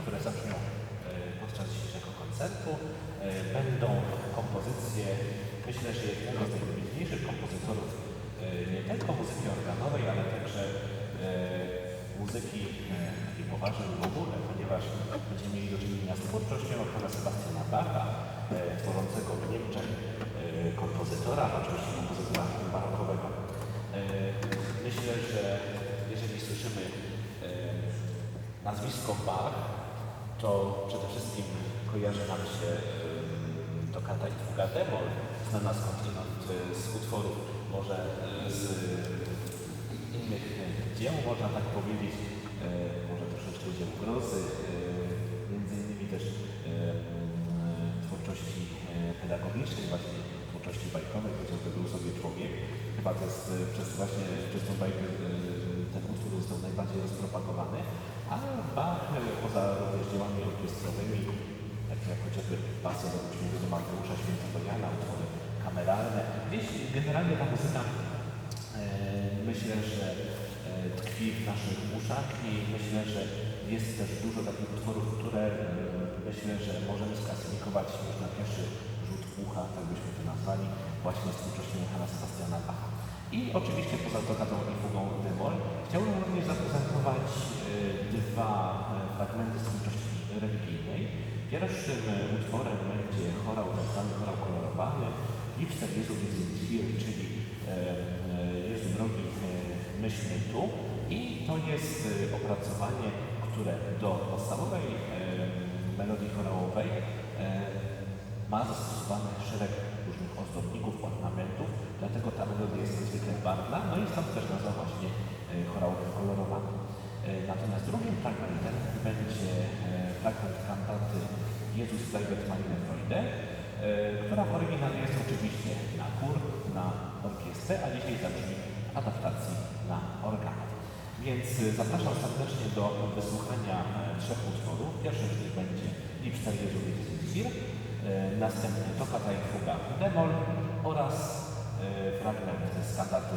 które zabrzmią e, podczas dzisiejszego koncertu. E, Będą kompozycje, myślę, że jednego z najwybitniejszych kompozytorów e, nie tylko muzyki organowej, ale także muzyki takiej poważnej w ogóle, ponieważ będziemy mieli do czynienia z twórczością Johanna Sebastiana Bacha, tworzącego w Niemczech kompozytora, oczywiście kompozytora barokowego. Myślę, że jeżeli słyszymy nazwisko Bach, to przede wszystkim kojarzy nam się tokata i fuga demol, znana skądinąd e, z utworów, może e, z innych e, dzieł, można tak powiedzieć, może troszeczkę dzieł grozy, między innymi też twórczości pedagogicznej, właśnie twórczości bajkowej, chociażby był sobie człowiek. Chyba to jest przez właśnie przez tą bajkę ten utwór został najbardziej rozpropagowany, a Bach poza dziełami orkiestrowymi, takie jak chociażby pasja do Mateusza Świętego Jana, utwory kameralne, gdzieś generalnie ta muzyka e, myślę, że e, tkwi w naszych uszach i myślę, że jest też dużo takich utworów, które e, myślę, że możemy sklasyfikować już na pierwszy rzut ucha, tak byśmy to nazwali, właśnie z twórczością Johanna Sebastiana Bacha. I oczywiście poza tokatą i fugą Dymol chciałbym również zaprezentować e, dwa e, fragmenty z religijnej. Pierwszym utworem będzie chorał, tak zwany chorał kolorowany, Lipster Jezu Wizytwir, czyli e, e, Jezu drogi, e, myślmy tu. I to jest opracowanie, które do podstawowej melodii chorałowej ma zastosowany szereg różnych ozdobników, ornamentów, dlatego ta melodia jest niezwykle barwna, no i stąd też nazwa właśnie e, chorał kolorowany. E, Natomiast drugim fragmentem będzie e, fragment kantaty Jezus meine Freude, e, która w oryginale jest oczywiście na chór, na orkiestrę, a dzisiaj zabrzmi adaptacji na organ. Więc e, zapraszam serdecznie do wysłuchania e, trzech utworów. Pierwszy z nich będzie Lipster Jezu Wizytwir, następnie Tokata i Fuga Demol oraz e, fragment z kantaty